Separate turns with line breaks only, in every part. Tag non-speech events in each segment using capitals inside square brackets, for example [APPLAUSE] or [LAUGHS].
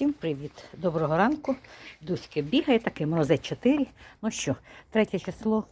Всім привіт! Доброго ранку. Дуська бігає, таке морозець 4. Ну що, третє число.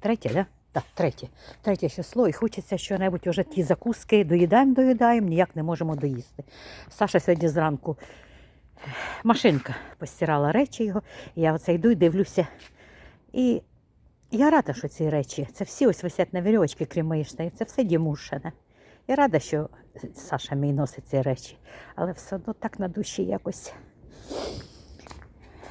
Третє, да? Так, третє. Третє число, і хочеться що-небудь уже ті закуски доїдаємо, доїдаємо, ніяк не можемо доїсти. Саша сьогодні зранку машинка постирала речі його. Я оце йду і дивлюся. І я рада, що ці речі, це всі ось висять на вірьовочці, крім моєї штанів, це все дімушене. Я рада, що Саша мій носить ці речі, але все одно так на душі якось.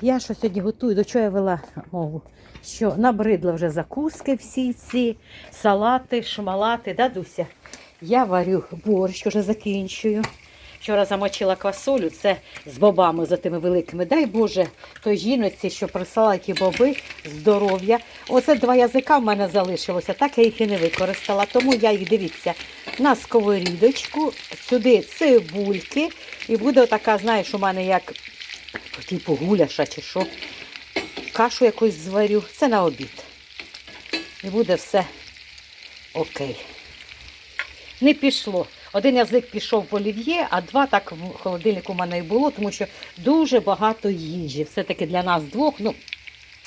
Я що сьогодні готую, до чого я вела мову? Що набридла вже закуски всі ці, салати, шмалати, да, Дуся? Я варю борщ, вже закінчую. Вчора замочила квасолю, це з бобами за тими великими. Дай Боже, той жіноці, що прислала ті боби, здоров'я. Оце два язика в мене залишилося, так я їх і не використала. Тому я їх дивіться на сковорідочку, сюди цибульки. І буде така, знаєш, у мене як типу гуляша чи що. Кашу якусь зварю. Це на обід. І буде все окей. Не пішло. Один язик пішов в олів'є, а два так в холодильнику у мене і було, тому що дуже багато їжі. Все-таки для нас двох, ну,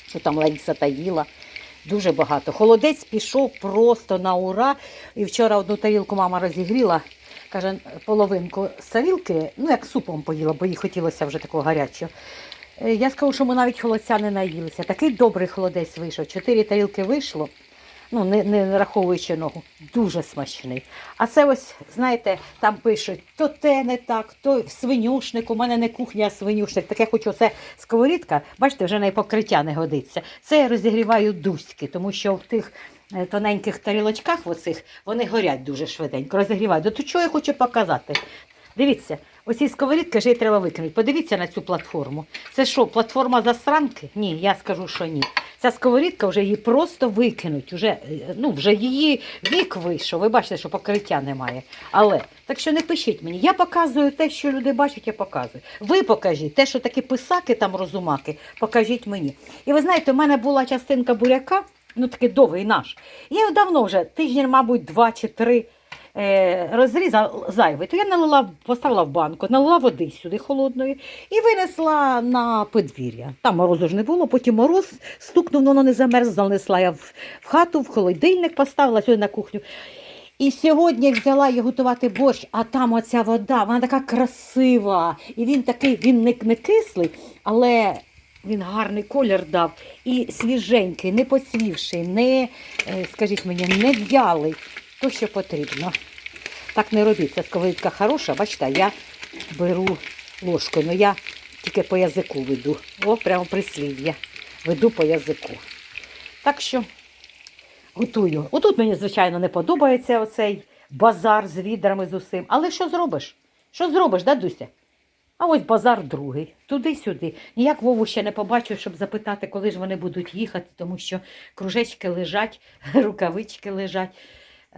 що там Лариса та їла, дуже багато. Холодець пішов просто на ура. І вчора одну тарілку мама розігріла, каже, половинку з тарілки, ну як супом поїла, бо їй хотілося вже такого гарячого. Е, Я скажу, що ми навіть холодця не наїлися. Такий добрий холодець вийшов. Чотири тарілки вийшло ну не, не нараховуючи ногу, дуже смачний. А це ось, знаєте, там пишуть, то те не так, то свинюшник, у мене не кухня, а свинюшник. Так я хочу, це сковорідка, бачите, вже на покриття не годиться. Це я розігріваю дуськи, тому що в тих е, тоненьких тарілочках оцих, вони горять дуже швиденько, розігрівають. До чого я хочу показати? Дивіться, оці сковорідки вже її треба викинути. Подивіться на цю платформу. Це що, платформа засранки? Ні, я скажу, що ні. Ця сковорідка вже її просто викинуть. Уже, е, ну, вже її вік вийшов. Ви бачите, що покриття немає. Але так що не пишіть мені. Я показую те, що люди бачать, я показую. Ви покажіть те, що такі писаки там розумаки, покажіть мені. І ви знаєте, у мене була частинка буряка, ну такий довгий наш. Я його давно вже тиждень, мабуть, два чи три розрізав зайвий, то я налила, поставила в банку, налила води сюди холодної і винесла на подвір'я. Там морозу ж не було, потім мороз стукнув, воно не замерз, занесла я в, хату, в холодильник поставила сюди на кухню. І сьогодні взяла її готувати борщ, а там оця вода, вона така красива. І він такий, він не, не кислий, але він гарний колір дав. І свіженький, не поцвівший, не, е, скажіть мені, не в'ялий. То, що потрібно. Так не робіть. Ця сковорідка хороша, бачите, я беру ложкою, але я тільки по язику веду. О, прямо прислів'я. Веду по язику. Так що готую. Отут мені, звичайно, не подобається оцей базар з відрами з усім. Але що зробиш? Що зробиш, да, Дуся? А ось базар другий, туди-сюди. Ніяк Вову ще не побачу, щоб запитати, коли ж вони будуть їхати, тому що кружечки лежать, [LAUGHS] рукавички лежать.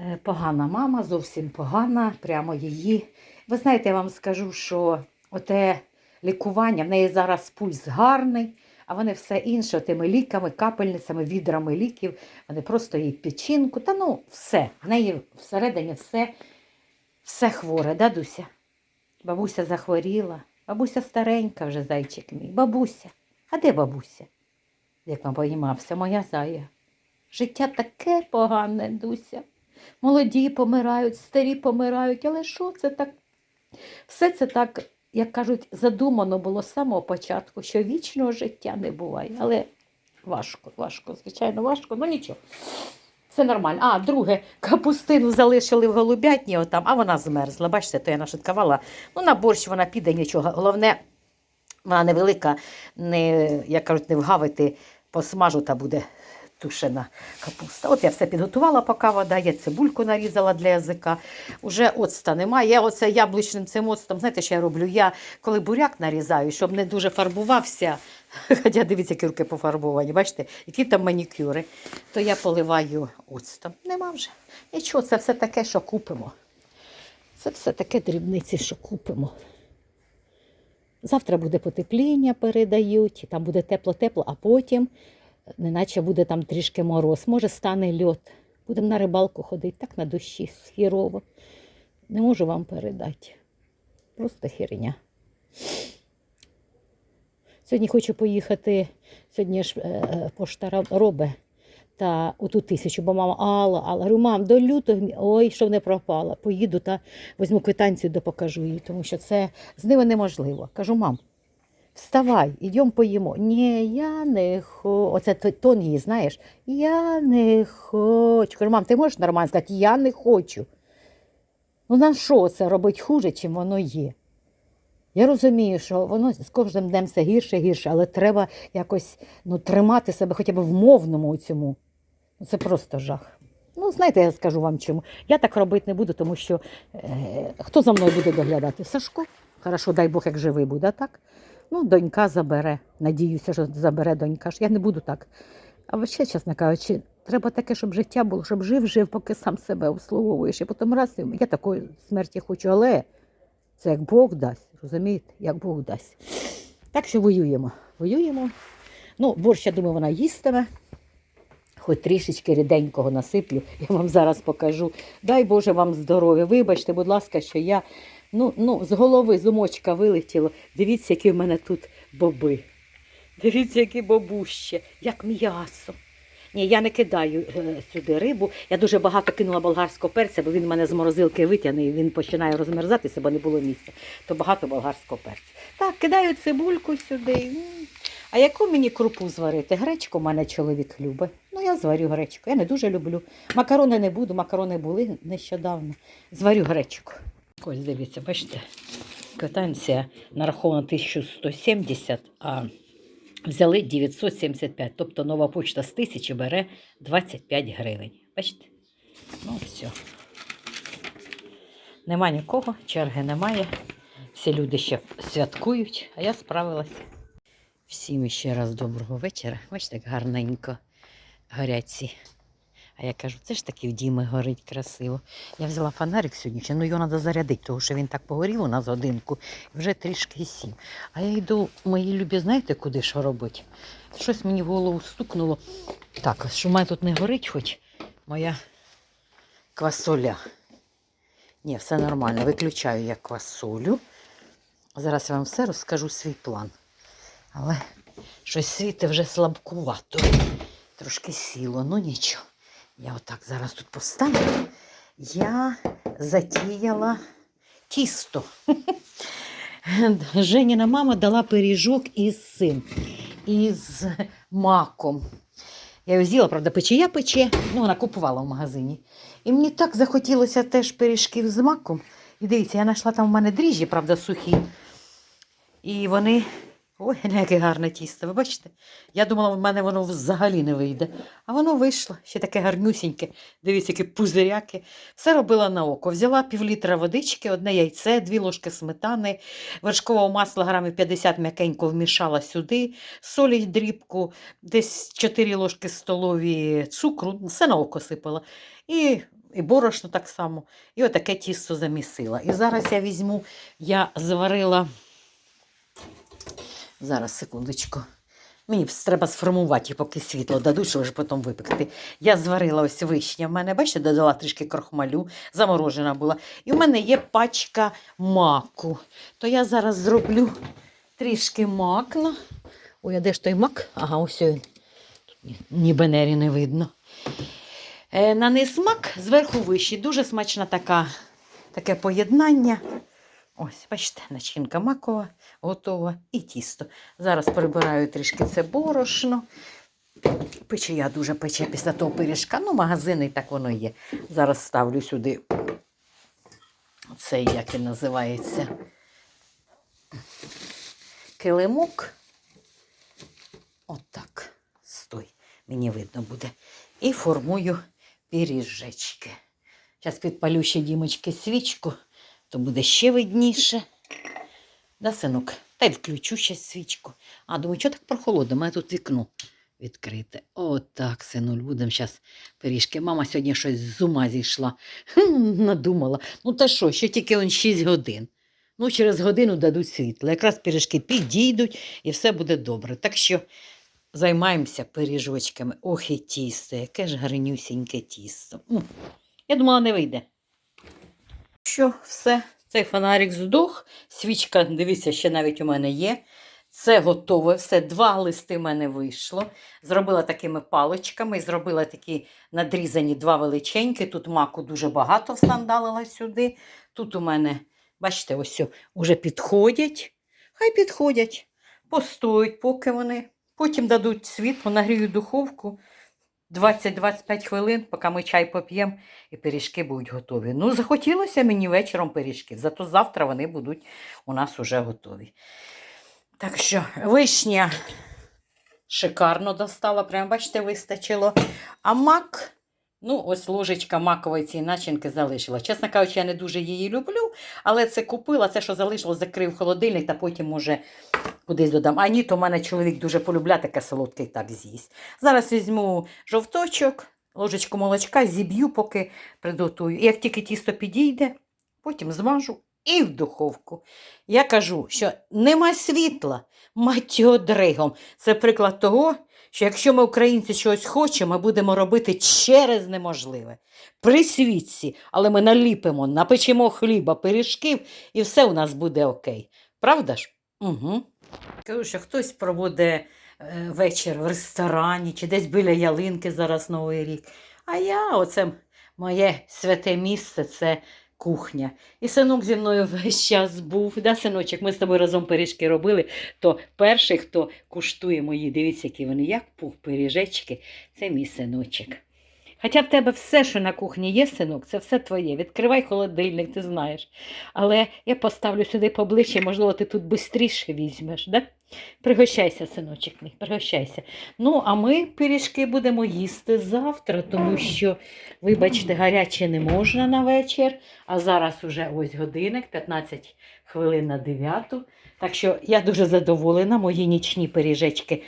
Е, Погана мама, зовсім погана, прямо її. Ви знаєте, я вам скажу, що оте лікування, в неї зараз пульс гарний, а вони все інше, тими ліками, капельницями, відрами ліків, вони просто їй печінку, та ну все. В неї всередині все, все хворе, да, Дуся? Бабуся захворіла, бабуся старенька вже зайчик мій. Бабуся. А де бабуся? Як вам поймався, моя зая. Життя таке погане, Дуся. Молоді помирають, старі помирають, але що це так? Все це так, як кажуть, задумано було з самого початку, що вічного життя не буває. Але важко, важко, звичайно, важко, ну нічого. Все нормально. А, друге, капустину залишили в голубятні отам, а вона змерзла. Бачите, то я нашиткувала. Ну, на борщ вона піде нічого. Головне, вона невелика, не, як кажуть, не вгавити, посмажу та буде тушена капуста. От я все підготувала, поки вода є, цибульку нарізала для язика. Уже оцта немає. Я оце яблучним цим оцтом, знаєте, що я роблю? Я коли буряк нарізаю, щоб не дуже фарбувався, [LAUGHS] хоча дивіться, які руки пофарбовані, бачите, які там манікюри, то я поливаю оцтом. Нема вже. Нічого, це все таке, що купимо. Це все таке дрібниці, що купимо. Завтра буде потепління, передають, там буде тепло-тепло, а потім, неначе буде там трішки мороз, може стане льот. Будемо на рибалку ходити, так на душі хірово. Не можу вам передати. Просто херня. Сьогодні хочу поїхати. Сьогодні ж е, пошта робе. Та оту тисячу, бо мама Алла, Алла. Говорю, мам, до лютого, ой, щоб не пропала. Поїду та візьму квитанцію, да покажу їй, тому що це з ними неможливо. Кажу, мам, вставай, ідемо поїмо. Ні, я не хочу. Оце тон її, знаєш. Я не хочу. Кажу, мам, ти можеш нормально сказати, я не хочу. Ну на що це робить хуже, чим воно є? Я розумію, що воно з кожним днем все гірше і гірше, але треба якось ну, тримати себе хоча б в мовному цьому. Ну, Це просто жах. Ну, знаєте, я скажу вам чому. Я так робити не буду, тому що е, хто за мною буде доглядати? Сашко. Хорошо, дай Бог, як живий буде, так? Ну, донька забере. Надіюся, що забере донька. Я не буду так. А взагалі, чесно кажучи, треба таке, щоб життя було, щоб жив, жив, поки сам себе обслуговуєш. І потім раз, я такої смерті хочу, але це як Бог дасть, розумієте? Як Бог дасть. Так що воюємо. Воюємо. Ну, борщ, я думаю, вона їстиме. Хоч трішечки ріденького насиплю, я вам зараз покажу. Дай Боже вам здоров'я. Вибачте, будь ласка, що я ну, ну, з голови з умочка вилетіло. Дивіться, які в мене тут боби. Дивіться, які бобуще, як м'ясо. Ні, я не кидаю е, сюди рибу. Я дуже багато кинула болгарського перця, бо він мене з морозилки витягне і він починає розмерзатися, бо не було місця. То багато болгарського перця. Так, кидаю цибульку сюди. А яку мені крупу зварити? Гречку в мене чоловік любить. Ну, я зварю гречку. Я не дуже люблю. Макарони не буду, макарони були нещодавно. Зварю гречку. Ось дивіться, бачите, квитанція нарахована 1170, а взяли 975. Тобто нова почта з 1000 бере 25 гривень. Бачите? Ну, все. Нема нікого, черги немає. Всі люди ще святкують, а я справилася. Всім ще раз доброго вечора. Бачите, як гарненько горять ці. А я кажу, це ж таки в Діми горить красиво. Я взяла фонарик сьогодні, ще, ну його треба зарядити, тому що він так погорів у нас годинку, вже трішки сів. А я йду, мої любі, знаєте, куди що робити? Щось мені в голову стукнуло. Так, що в мене тут не горить, хоч моя квасоля. Ні, все нормально. Виключаю я квасолю. Зараз я вам все розкажу свій план. Але щось світи вже слабкувато. Трошки сіло, ну нічого. Я отак зараз тут поставлю. Я затіяла тісто. [LAUGHS] Женіна мама дала пиріжок із цим, із маком. Я його з'їла, правда, печія пече, ну, вона купувала в магазині. І мені так захотілося теж пиріжків з маком. І дивіться, я знайшла там у мене дріжджі, правда, сухі. І вони. Ой, [LAUGHS] яке гарне тісто, ви бачите? Я думала, в мене воно взагалі не вийде. А воно вийшло, ще таке гарнюсіньке. Дивіться, які пузиряки. Все робила на око. Взяла півлітра водички, одне яйце, дві ложки сметани, вершкового масла грамів 50 м'якенько вмішала сюди, солі дрібку, десь 4 ложки столові цукру, все на око сипала. І, і борошно так само. І отаке тісто замісила. І зараз я візьму, я зварила. Зараз, секундочку. Мені треба сформувати, поки світло дадуть, щоб вже потім випекти. Я зварила ось вишня. В мене, бачите, додала трішки крохмалю, заморожена була. І в мене є пачка маку. То я зараз зроблю трішки макна. Ой, а де ж той мак? Ага, ось він. Тут ні- ніби нері не видно. Е, на низ мак, зверху вищий. Дуже смачна така, таке поєднання. Ось, бачите, начинка макова готова і тісто. Зараз прибираю трішки це борошно. Пече я дуже пече після того пиріжка. Ну, магазини так воно є. Зараз ставлю сюди цей, як він називається, килимок. Отак. Стой, мені видно буде. І формую пиріжечки. Зараз підпалю ще дімочки свічку, то буде ще видніше. Да, синок? Та й включу ще свічку. А, думаю, що так прохолодно? У мене тут вікно відкрите. Отак, синуль, будемо зараз пиріжки. Мама сьогодні щось з ума зійшла. Надумала. Ну та що, ще тільки он 6 годин. Ну, через годину дадуть світло. Якраз пиріжки підійдуть і все буде добре. Так що займаємося пиріжочками. Ох, і тісто, яке ж гарнюсіньке тісто. Я думала, не вийде. Що, все, цей фонарик здох. Свічка, дивіться, ще навіть у мене є. Це готове все. Два листи в мене вийшло. Зробила такими паличками, зробила такі надрізані два величенькі. Тут маку дуже багато всандалила сюди. Тут у мене, бачите, ось уже підходять. Хай підходять, постоють, поки вони. Потім дадуть світло, нагрію духовку 20-25 хвилин, поки ми чай поп'ємо, і пиріжки будуть готові. Ну, захотілося мені вечором пиріжків, зато завтра вони будуть у нас уже готові. Так що вишня шикарно достала, прямо бачите, вистачило. А мак, ну, ось ложечка макової цієї начинки залишила. Чесно кажучи, я не дуже її люблю, але це купила, це, що залишило, закрив холодильник, та потім, може, кудись додам. А ні, то в мене чоловік дуже полюбляє таке солодке так з'їсть. Зараз візьму жовточок, ложечку молочка, зіб'ю, поки приготую. І як тільки тісто підійде, потім змажу і в духовку. Я кажу, що нема світла, мать дригом. Це приклад того, що якщо ми, українці, щось хочемо, ми будемо робити через неможливе. При світці, але ми наліпимо, напечемо хліба, пиріжків, і все у нас буде окей. Правда ж? Угу. Кажу, що хтось проводить е, вечір в ресторані чи десь біля ялинки зараз Новий рік. А я, оце моє святе місце, це кухня. І синок зі мною весь час був. Да, синочок, ми з тобою разом пиріжки робили, то перший, хто куштує мої, дивіться, які вони, як пух пиріжечки, це мій синочок. Хоча в тебе все, що на кухні є, синок, це все твоє. Відкривай холодильник, ти знаєш. Але я поставлю сюди поближче, можливо, ти тут швидше візьмеш. Да? Пригощайся, синочок мій, пригощайся. Ну, а ми пиріжки будемо їсти завтра, тому що, вибачте, гаряче не можна на вечір. А зараз уже ось годинник, 15 хвилин на 9. Так що я дуже задоволена, мої нічні пиріжечки.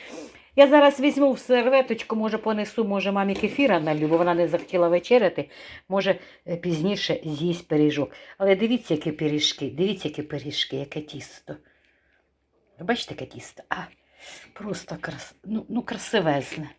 Я зараз візьму в серветочку, може понесу, може мамі кефіра налю, бо вона не захотіла вечеряти, може е, пізніше з'їсть пиріжок. Але дивіться, які пиріжки, дивіться, які пиріжки, яке тісто. Ви бачите, яке тісто? А, просто крас... ну, ну, красивезне.